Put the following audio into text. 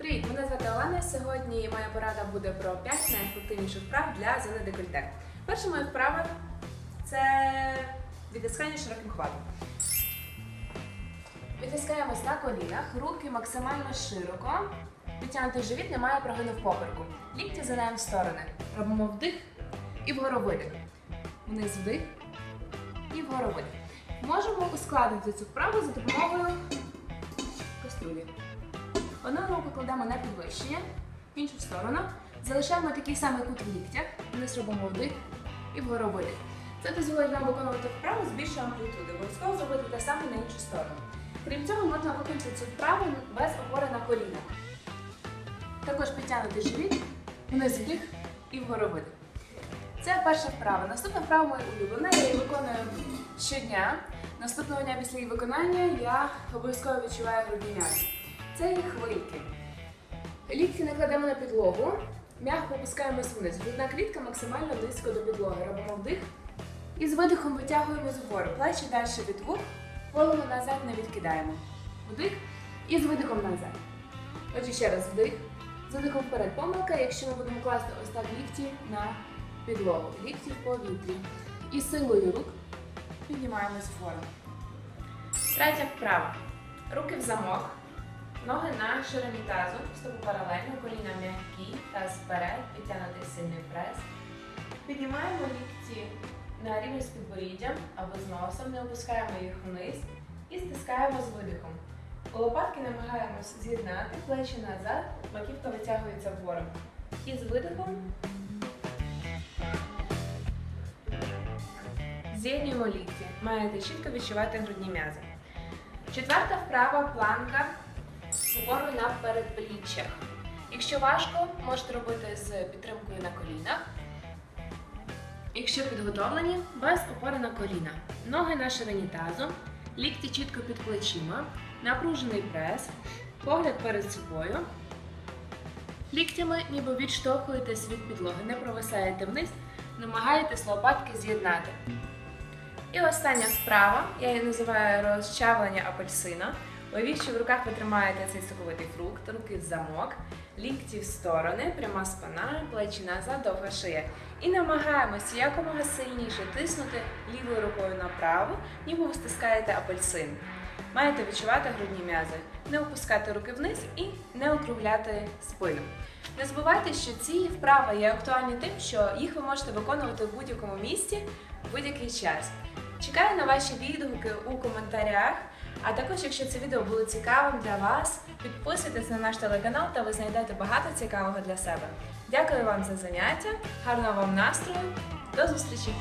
Привіт, мене звати Олена. Сьогодні моя порада буде про 5 найефективніших вправ для зони декольте. Перша моя вправа це відтискання широким хватом. Відтискаємось на колінах, руки максимально широко. Підтягнутий живіт немає прогину в попереку. Лікті задаємо в сторони. Робимо вдих і вгору видих. Вниз вдих і вгору видих. Можемо ускладнити цю вправу за допомогою каструлі. Одну руку кладемо на підвищення, в іншу сторону. Залишаємо такий самий кут в ліктях, вниз робимо вдих і вгору видих. Це дозволить нам виконувати вправу з більшою амплітудою. Обов'язково зробити те саме на іншу сторону. Крім цього, можна виконати цю вправу без опори на колінах. Також підтягнути живіт, вниз вдих і вгору видих. Це перша вправа. Наступна вправа моя улюблена, я її виконую щодня. Наступного дня після її виконання я обов'язково відчуваю грудні м'язи. Це є хвильки. Лікті накладемо на підлогу, м'яко опускаємось вниз. Грудна клітка максимально близько до підлоги. Робимо вдих. І з видихом витягуємо згору. Плечі далі від вух, голову назад не відкидаємо. Вдих і з видихом назад. Отже, ще раз вдих. З видихом вперед. Помилка, якщо ми будемо класти ось так лікті на підлогу. Лікті в повітрі. І силою рук піднімаємось вгору. Третя вправа. Руки в замок. Ноги на ширині тазу, стопи паралельно, коліна м'які, таз вперед, підтягнутий сильний прес. Піднімаємо лікті на рівні з підборіддям або з носом, не опускаємо їх вниз і стискаємо з видихом. У лопатки намагаємось з'єднати плечі назад, маківка витягується вгору. І з видихом з'єднуємо лікті. Маєте чітко відчувати грудні м'язи. Четверта вправа планка з на передпліччях. Якщо важко, можете робити з підтримкою на колінах. Якщо підготовлені, без опори на коліна. Ноги на ширині тазу, лікті чітко під плечима, напружений прес, погляд перед собою. Ліктями ніби відштовхуєтесь від підлоги, не провисаєте вниз, намагаєтесь лопатки з'єднати. І остання справа, я її називаю розчавлення апельсина. Уявіть, що в руках ви тримаєте цей соковитий фрукт, руки в замок, лікті в сторони, пряма спина, плечі назад, довга шия. І намагаємося якомога сильніше тиснути лівою рукою направо, ніби ви стискаєте апельсин. Маєте відчувати грудні м'язи, не опускати руки вниз і не округляти спину. Не забувайте, що ці вправи є актуальні тим, що їх ви можете виконувати в будь-якому місці в будь-який час. Чекаю на ваші відгуки у коментарях. А також, якщо це відео було цікавим для вас, підписуйтесь на наш телеканал та ви знайдете багато цікавого для себе. Дякую вам за заняття, гарного вам настрою, до зустрічі!